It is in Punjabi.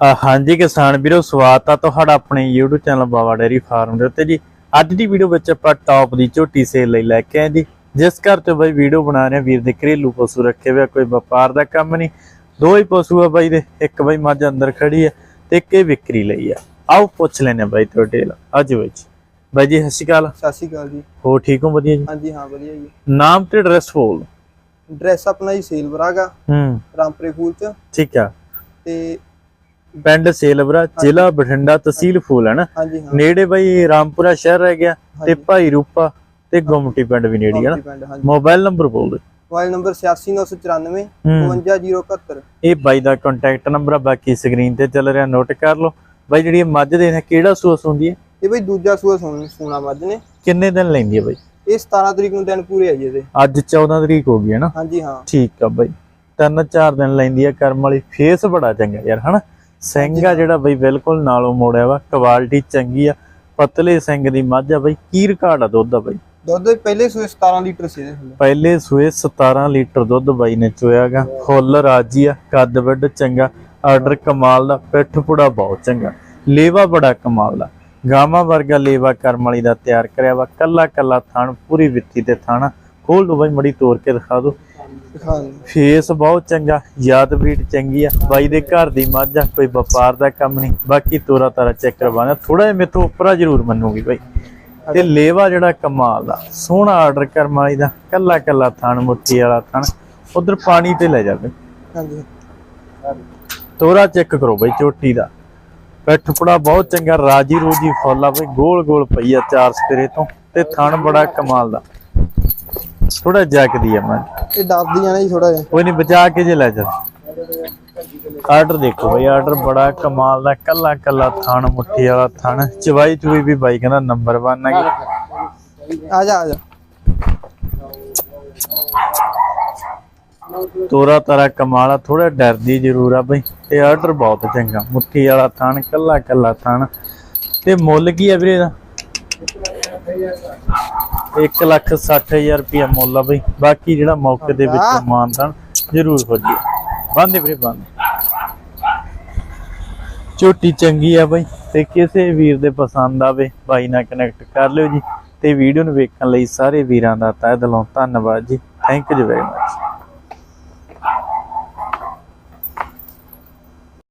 ਹਾਂਜੀ ਕਿਸਾਨ ਵੀਰੋ ਸਵਾਗਤ ਆ ਤੁਹਾਡਾ ਆਪਣੇ YouTube channel Bawa dairy farm ਦੇ ਉੱਤੇ ਜੀ। ਅੱਜ ਦੀ ਵੀਡੀਓ ਵਿੱਚ ਆਪਾਂ ਟੌਪ ਦੀ ਝੋਟੀ ਸੇਲ ਲਈ ਲੈ ਕੇ ਆਏ ਜੀ। ਜਿਸ ਘਰ ਤੇ ਬਾਈ ਵੀਡੀਓ ਬਣਾ ਰਹੇ ਆ ਵੀਰ ਦੇ ਘਰੇਲੂ ਪਸ਼ੂ ਰੱਖੇ ਹੋਏ ਆ, ਕੋਈ ਵਪਾਰ ਦਾ ਕੰਮ ਨਹੀਂ। ਦੋ ਹੀ ਪਸ਼ੂ ਆ ਬਾਈ ਦੇ ਇੱਕ ਬਾਈ ਮੱਝ ਅੰਦਰ ਖੜੀ ਹੈ ਤੇ ਇੱਕ ਇਹ ਵਿਕਰੀ ਲਈ ਆ। ਆਓ ਪੁੱਛ ਲੈਨੇ ਆ ਬਾਈ ਤੋਂ ਡਿਟੇਲ ਅੱਜ ਵਿੱਚ ਬਾਈ ਜੀ ਸਤਿ ਸ਼੍ਰੀ ਅਕਾਲ। ਸਤਿ ਸ਼੍ਰੀ ਅਕਾਲ ਜੀ। ਹੋ ਠੀਕ ਹੋ? ਵਧੀਆ ਜੀ? ਹਾਂਜੀ ਹਾਂ ਵਧੀਆ ਜੀ। ਨਾਮ ਤੇ ਐਡਰੈਸ ਬੋਲ। ਡਰੈਸ ਆਪਣਾ ਜੀ ਸੇਲ ਬਰਾਗਾ ਹੂੰ। ਰਾਮਪੁਰੇ ਫੂਲ ਚ। ਠੀਕ ਆ। ਤੇ ਪਿੰਡ ਸੇਲਵਰਾ ਜ਼ਿਲ੍ਹਾ ਬਠਿੰਡਾ ਤਹਿਸੀਲ ਫੂਲ ਹੈ ਨਾ ਹਾਂਜੀ ਹਾਂ। ਨੇੜੇ ਬਾਈ ਰਾਮਪੁਰਾ ਸ਼ਹਿਰ ਰਹਿ ਗਿਆ ਤੇ। ਭਾਈ ਰੂਪਾ ਤੇ ਗੁਮਟੀ ਪਿੰਡ ਵੀ ਨੇੜੇ ਹੈ ਨਾ। ਮੋਬਾਈਲ ਨੰਬਰ ਬੋਲ ਦੇ। ਮੋਬਾਈਲ ਨੰਬਰ 8694 ਹੂੰ। 52071 ਇਹ ਬਾਈ ਦਾ ਕੰਟੈਕਟ ਨੰਬਰ ਆ ਬਾਕੀ ਸਕਰੀਨ ਤੇ ਚੱਲ ਰਿਹਾ ਨੋਟ ਕਰ ਲਓ। ਬਾਈ ਜਿਹੜੀ ਇਹ ਮੱਝ ਦੇ ਨੇ ਕਿਹੜਾ ਸੂਸ ਹੁੰਦੀ ਹੈ? ਇਹ ਬਈ ਦੂਜਾ ਸੂਆ ਸੁਣ ਮੱਝ ਨੇ। ਕਿੰਨੇ ਦਿਨ ਲੈਂਦੀ ਹੈ ਬਾਈ? ਇਹ 17 ਤਰੀਕ ਨੂੰ ਦਿਨ ਪੂਰੇ ਆ ਜੀ ਇਹਦੇ। ਅੱਜ 14 ਤਰੀਕ ਹੋ ਗਈ ਹੈ ਨਾ। ਹਾਂਜੀ ਹਾਂ। ਠੀਕ ਆ ਬਾਈ। ਤਿੰਨ ਚਾਰ ਦਿਨ ਲੈਂਦੀ ਆ ਕਰਮ ਵਾਲੀ। ਫੇਸ ਬੜਾ ਚੰਗਾ ਯਾਰ ਹਨਾ? ਸਿੰਘ ਆ ਜਿਹੜਾ ਬਾਈ ਬਿਲਕੁਲ ਨਾਲੋਂ ਮੋੜਿਆ ਵਾ ਕੁਆਲਿਟੀ ਚੰਗੀ ਆ ਪਤਲੇ ਸਿੰਘ ਦੀ ਮੱਝ ਆ ਬਾਈ ਕੀ ਰਿਕਾਰਡ ਆ ਦੁੱਧ ਦਾ ਬਾਈ ਦੁੱਧ ਪਹਿਲੇ ਸੂਏ 17 ਲੀਟਰ ਸੀ ਪਹਿਲੇ ਸੂਏ 17 ਲੀਟਰ ਦੁੱਧ ਬਾਈ ਨੇ ਚੋਇਆਗਾ ਫੁੱਲ ਰਾਜੀ ਆ ਕੱਦ ਵੱਡ ਚੰਗਾ ਆਰਡਰ ਕਮਾਲ ਦਾ ਪਿੱਠ ਪੁੜਾ ਬਹੁਤ ਚੰਗਾ ਲੇਵਾ ਬੜਾ ਕਮਾਲ ਦਾ ਗਾਵਾਂ ਵਰਗਾ ਲੇਵਾ ਕਰਮ ਵਾਲੀ ਦਾ ਤਿਆਰ ਕਰਿਆ ਵਾ ਕੱਲਾ ਕੱਲਾ ਥਣ ਪੂਰੀ ਵਿੱਤੀ ਤੇ ਥਾਣਾ ਖੋਲ ਦੋ ਬਾਈ ਮੜੀ ਤੋੜ ਕੇ ਦਿਖਾ ਦੋ। ਫੇਸ ਬਹੁਤ ਚੰਗਾ ਯਾਦ ਬਰੀਡ ਚੰਗੀ ਆ। ਬਾਈ ਦੇ ਘਰ ਦੀ ਮੱਝ ਆ ਕੋਈ ਵਪਾਰ ਦਾ ਕੰਮ ਨਹੀਂ। ਬਾਕੀ ਤੋਰਾ ਤਾਰਾ ਚੈੱਕ ਕਰਵਾਣਾ ਥੋੜਾ ਜਿਹਾ ਮੇਥੋਂ ਉੱਪਰਾ ਜ਼ਰੂਰ ਮੰਨੂਗੀ ਬਾਈ। ਤੇ ਲੇਵਾ ਜਿਹੜਾ ਕਮਾਲ ਦਾ ਸੋਹਣਾ ਆਰਡਰ ਕਰਮ ਵਾਲੀ ਦਾ ਕੱਲਾ ਕੱਲਾ ਥਣ ਮੁੱਠੀ ਵਾਲਾ ਥਣ ਉਧਰ ਪਾਣੀ ਤੇ ਲੈ ਜਾਵੇ ਹਾਂਜੀ। ਤੋਰਾ ਚੈੱਕ ਕਰੋ ਬਾਈ ਚੋਟੀ ਦਾ। ਪਿੱਠ ਪੁੜਾ ਬਹੁਤ ਚੰਗਾ ਰਾਜੀ ਰੋਜੀ ਫੁੱਲ ਆ ਬਈ ਗੋਲ ਗੋਲ ਪਈ ਆ ਚਾਰ ਸਪਰੇ ਤੋਂ ਤੇ ਥਣ ਬੜਾ ਕਮਾਲ ਦਾ। ਥੋੜਾ ਜੈਕਦੀ ਆ ਮੈਂ। ਇਹ ਦੱਸਦੀ ਆ ਨਾ ਜੀ ਥੋੜਾ ਜਿਹਾ। ਕੋਈ ਨਹੀਂ ਬਚਾ ਕੇ ਜੇ ਲੈ ਜਾ। ਆਰਡਰ ਦੇਖੋ ਬਈ ਆਰਡਰ ਬੜਾ ਕਮਾਲ ਦਾ ਕੱਲਾ ਕੱਲਾ ਥਣ ਮੁੱਠੀ ਵਾਲਾ ਥਣ। ਚਵਾਈ ਚੁਈ ਵੀ ਬਾਈ ਕਹਿੰਦਾ ਨੰਬਰ 1 ਹੈਗੀ। ਆ ਜਾ ਆ ਜਾ। ਤੋਰਾ ਤਾਰਾ ਕਮਾਲ ਥੋੜਾ ਡਰਦੀ ਜ਼ਰੂਰ ਆ ਬਈ। ਤੇ ਆਰਡਰ ਬਹੁਤ ਚੰਗਾ ਮੁੱਠੀ ਵਾਲਾ ਥਣ ਕੱਲਾ ਕੱਲਾ ਥਣ। ਤੇ ਮੁੱਲ ਕੀ ਆ ਵੀਰੇ ਦਾ 1 ਲੱਖ 60000 ਰੁਪਇਆ ਮੁੱਲ ਆ ਬਈ। ਬਾਕੀ ਜਿਹੜਾ ਮੌਕੇ ਦੇ ਵਿੱਚ ਮਾਨਦਾਨ ਜ਼ਰੂਰ ਹੋ ਜੀ ਬੰਦੇ ਵੀਰੇ ਬੰਦ। ਝੋਟੀ ਚੰਗੀ ਆ ਬਈ ਤੇ ਕਿਸੇ ਵੀਰ ਦੇ ਪਸੰਦ ਆਵੇ ਬਾਈ ਨਾਲ ਕਨੈਕਟ ਕਰ ਲਿਓ ਜੀ ਤੇ ਵੀਡੀਓ ਨੂੰ ਵੇਖਣ ਲਈ ਸਾਰੇ ਵੀਰਾਂ ਦਾ ਤਹਿ ਦਿਲੋਂ ਧੰਨਵਾਦ ਜੀ। Thank you very much